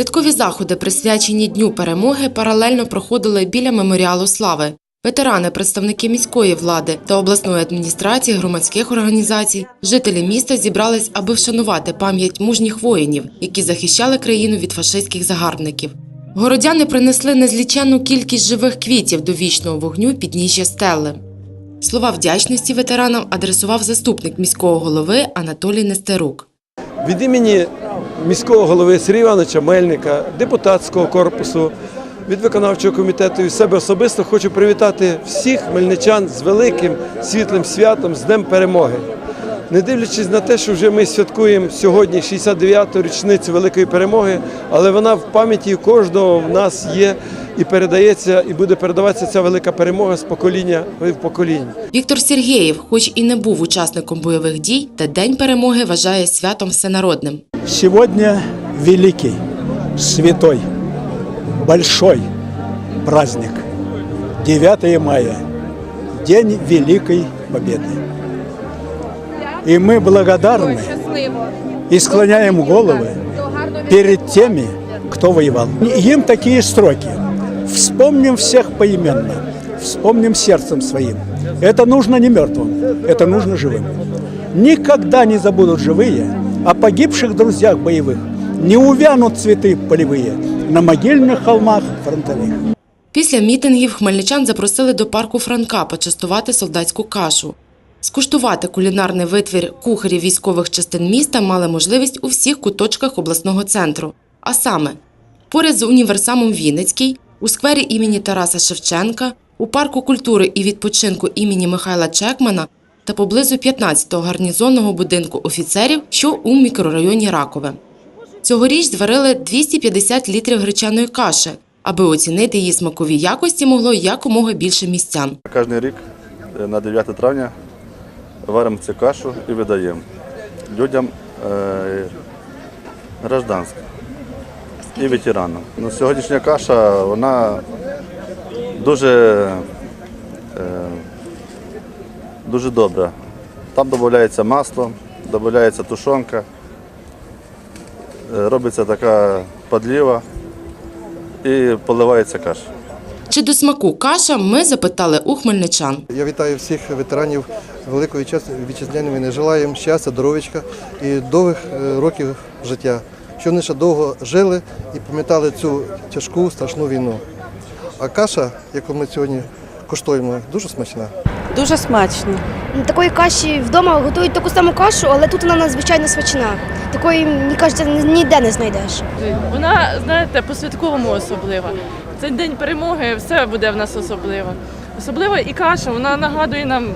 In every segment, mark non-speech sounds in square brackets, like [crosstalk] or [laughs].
Святкові заходи, присвячені Дню перемоги, паралельно проходили біля меморіалу слави. Ветерани, представники міської влади та обласної адміністрації, громадських організацій, жителі міста зібрались, аби вшанувати пам'ять мужніх воїнів, які захищали країну від фашистських загарбників. Городяни принесли незліченну кількість живих квітів до вічного вогню підніжжя стели. Слова вдячності ветеранам адресував заступник міського голови Анатолій Нестерук. Від імені міського голови Сергія Івановича Мельника, депутатського корпусу, від виконавчого комітету і себе особисто хочу привітати всіх хмельничан з великим світлим святом, з Днем Перемоги. Не дивлячись на те, що вже ми святкуємо сьогодні 69-ту річницю великої перемоги, але вона в пам'яті кожного в нас є і передається, і буде передаватися ця велика перемога з покоління в покоління. Віктор Сергєєв, хоч і не був учасником бойових дій, та День перемоги вважає святом всенародним. Сегодня великий, святой, большой праздник. 9 мая, День Великой Победы. И мы благодарны и склоняем головы перед теми, кто воевал. Им такие строки. Вспомним всех поименно, вспомним сердцем своим. Это нужно не мертвым, это нужно живым. Никогда не забудут живые о погибших друзьях боевых. Не увянут цветы полевые на могильных холмах фронтовых. Після мітингів хмельничан запросили до парку Франка почастувати солдатську кашу. Скуштувати кулінарний витвір кухарів військових частин міста мали можливість у всіх куточках обласного центру. А саме, поряд з універсамом Вінницький, у сквері імені Тараса Шевченка, у парку культури і відпочинку імені Михайла Чекмана та поблизу 15-го гарнізонного будинку офіцерів, що у мікрорайоні Ракове. Цьогоріч зварили 250 літрів гречаної каші, аби оцінити її смакові якості могло якомога більше містян. Кожен рік е, на 9 травня варимо цю кашу і видаємо людям е, гражданським і ветеранам. Ну, сьогоднішня каша вона дуже, дуже добра. Там додається масло, додається тушонка, е, робиться така подліва і поливається каша. Чи до смаку каша ми запитали у хмельничан. Я вітаю всіх ветеранів Великої вітчизняної війни. Желаю їм щастя, здоров'ячка і довгих е, років життя, щоб вони ще довго жили і пам'ятали цю тяжку страшну війну. А каша, яку ми сьогодні куштуємо, дуже смачна. Дуже смачно. Такої каші вдома готують таку саму кашу, але тут вона надзвичайно смачна. Такої, мені кажеться, ніде не знайдеш. Вона, знаєте, по-святковому особлива. Цей день перемоги все буде в нас особливо. Особливо і каша, вона нагадує нам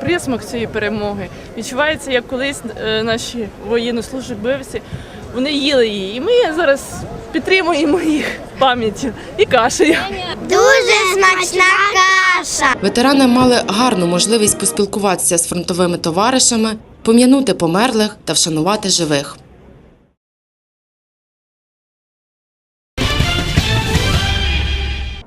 присмак цієї перемоги. Відчувається, як колись е, наші воєннослужбовці вони їли її. І ми зараз підтримуємо їх пам'яттю і кашею. Дуже смачна каша. Ветерани мали гарну можливість поспілкуватися з фронтовими товаришами, пом'янути померлих та вшанувати живих.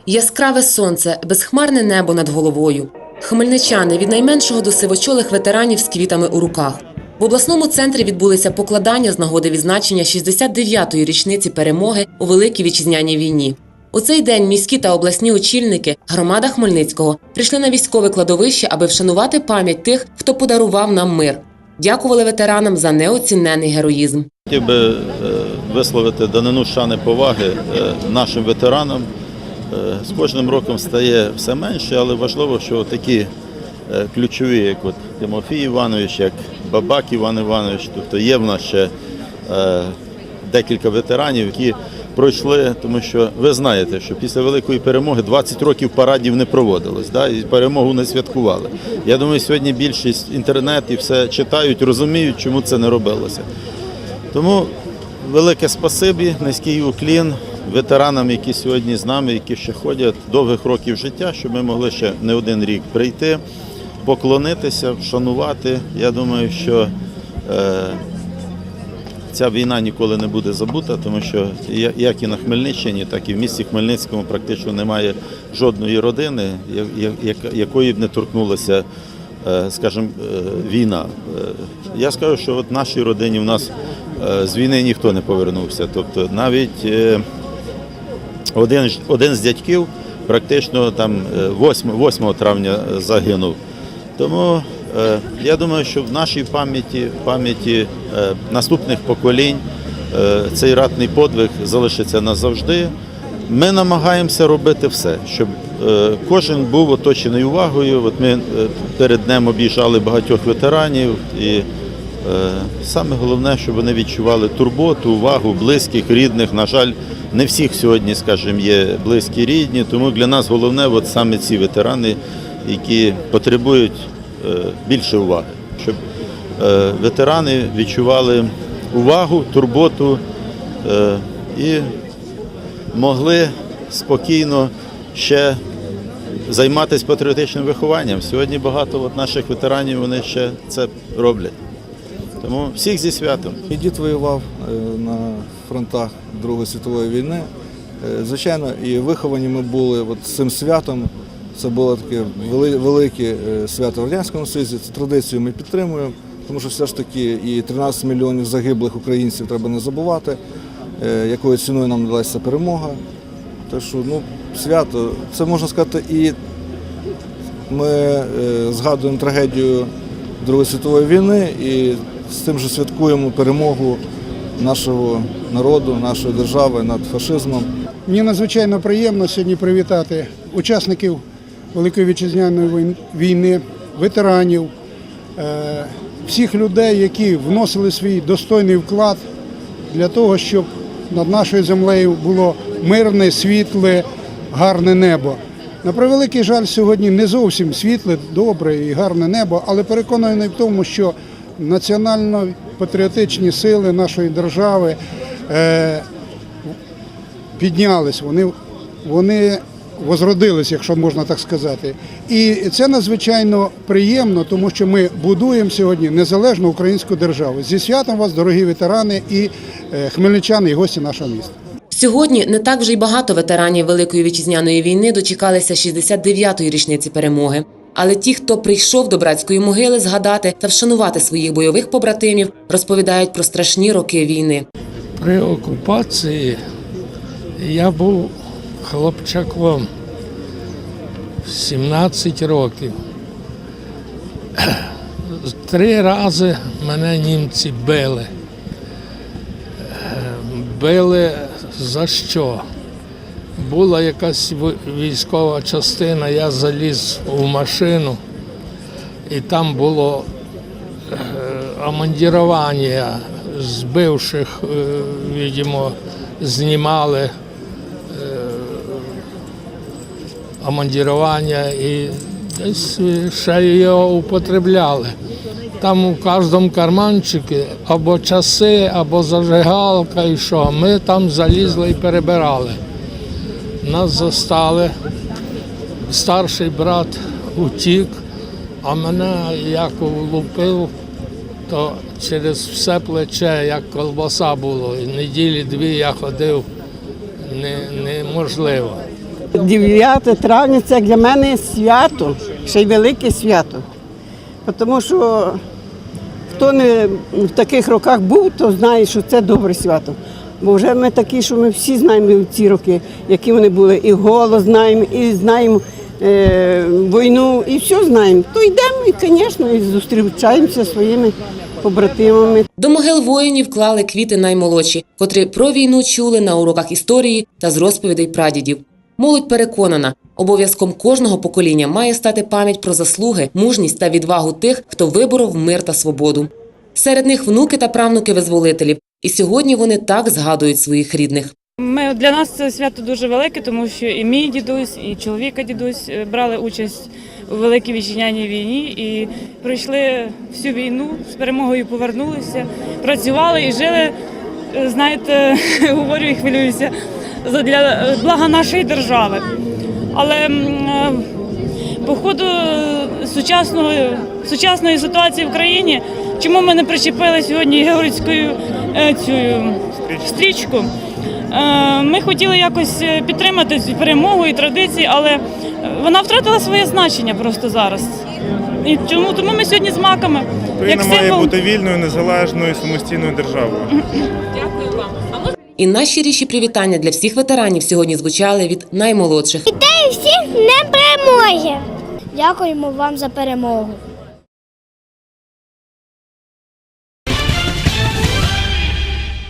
Яскраве сонце, безхмарне небо над головою. Хмельничани від найменшого до сивочолих ветеранів з квітами у руках. В обласному центрі відбулися покладання з нагоди відзначення 69-ї річниці перемоги у Великій Вітчизняній війні. У цей день міські та обласні очільники, громада Хмельницького прийшли на військове кладовище, аби вшанувати пам'ять тих, хто подарував нам мир. Дякували ветеранам за неоцінений героїзм. Хотів би е, висловити данину шани поваги е, нашим ветеранам. Е, З кожним роком стає все менше, але важливо, що такі ключові, як от Тимофій Іванович, як Бабак Іван Іванович, тобто є в нас ще декілька ветеранів, які пройшли, тому що ви знаєте, що після великої перемоги 20 років парадів не проводилось, да, і перемогу не святкували. Я думаю, сьогодні більшість інтернет і все читають, розуміють, чому це не робилося. Тому велике спасибі, низький уклін ветеранам, які сьогодні з нами, які ще ходять довгих років життя, щоб ми могли ще не один рік прийти, поклонитися, вшанувати. Я думаю, що е, ця війна ніколи не буде забута, тому що як і на Хмельниччині, так і в місті Хмельницькому практично немає жодної родини, якої б не торкнулася е, скажімо, е, війна. Е, Я скажу, що от нашій родині в нас з війни ніхто не повернувся. Тобто навіть один, один з дядьків практично там е, 8, 8 травня загинув. Тому я думаю, що в нашій пам'яті, в пам'яті е, наступних поколінь е, цей ратний подвиг залишиться назавжди. Ми намагаємося робити все, щоб е, кожен був оточений увагою. От ми е, перед днем об'їжджали багатьох ветеранів, і е, саме головне, щоб вони відчували турботу, увагу близьких, рідних. На жаль, не всіх сьогодні, скажімо, є близькі рідні. Тому для нас головне, от саме ці ветерани, які потребують е, більше уваги, щоб е, ветерани відчували увагу, турботу е, і могли спокійно ще займатися патріотичним вихованням. Сьогодні багато от наших ветеранів вони ще це роблять. Тому всіх зі святом. Мій дід воював е, на фронтах Другої світової війни. Е, Звичайно, і виховані ми були от цим святом. Це було таке велике е, свято в Радянському Союзі. Цю традицію ми підтримуємо, тому що все ж таки і 13 мільйонів загиблих українців треба не забувати, е, якою ціною нам далася перемога. Так що ну, свято, це можна сказати, і ми е, згадуємо трагедію Другої світової війни і з тим же святкуємо перемогу нашого народу, нашої держави над фашизмом. Мені надзвичайно приємно сьогодні привітати учасників Великої вітчизняної війни, ветеранів, е, всіх людей, які вносили свій достойний вклад для того, щоб над нашою землею було мирне, світле, гарне небо. На превеликий жаль, сьогодні не зовсім світле, добре і гарне небо, але переконаний в тому, що національно-патріотичні сили нашої держави е, піднялись, вони, вони возродились, якщо можна так сказати. І це надзвичайно приємно, тому що ми будуємо сьогодні незалежну українську державу. Зі святом вас, дорогі ветерани і е, хмельничани, і гості нашого міста. Сьогодні не так вже й багато ветеранів Великої вітчизняної війни дочекалися 69-ї річниці перемоги. Але ті, хто прийшов до братської могили згадати та вшанувати своїх бойових побратимів, розповідають про страшні роки війни. При окупації я був хлопчаком 17 років. Три рази мене німці били. Били за що? Була якась військова частина, я заліз у машину, і там було е, амандірування з бивших, е, видимо, знімали амандірування і десь ще його употребляли. Там у кожному карманчику або часи, або зажигалка, і що. Ми там залізли і перебирали. Нас застали. Старший брат утік, а мене як влупив, то через все плече, як колбаса було. І неділі дві я ходив не, неможливо. 9 травня це для мене свято, ще й велике свято. Тому що хто не в таких роках був, то знає, що це добре свято. Бо вже ми такі, що ми всі знаємо ці роки, які вони були. І голос знаємо, і знаємо е, війну, і все знаємо. То йдемо і, звісно, і зустрічаємося своїми побратимами. До могил воїнів клали квіти наймолодші, котрі про війну чули на уроках історії та з розповідей прадідів. Молодь переконана, обов'язком кожного покоління має стати пам'ять про заслуги, мужність та відвагу тих, хто виборов мир та свободу. Серед них внуки та правнуки визволителів, і сьогодні вони так згадують своїх рідних. Ми для нас це свято дуже велике, тому що і мій дідусь, і чоловіка дідусь е, брали участь у великій вітчизняній війні і пройшли всю війну з перемогою повернулися, працювали і жили. е, Знаєте, [laughs] говорю і хвилююся для е, блага нашої держави. Але е, по ходу е, сучасної, сучасної ситуації в країні, чому ми не причепили сьогодні георгіївську е, цю стрічку? Ми хотіли якось підтримати цю перемогу і традиції, але вона втратила своє значення просто зараз. І чому тому ми сьогодні з маками? Україна має бути вільною, незалежною, самостійною державою. І найщиріші привітання для всіх ветеранів сьогодні звучали від наймолодших. Дітей всіх не перемоги. Дякуємо вам за перемогу.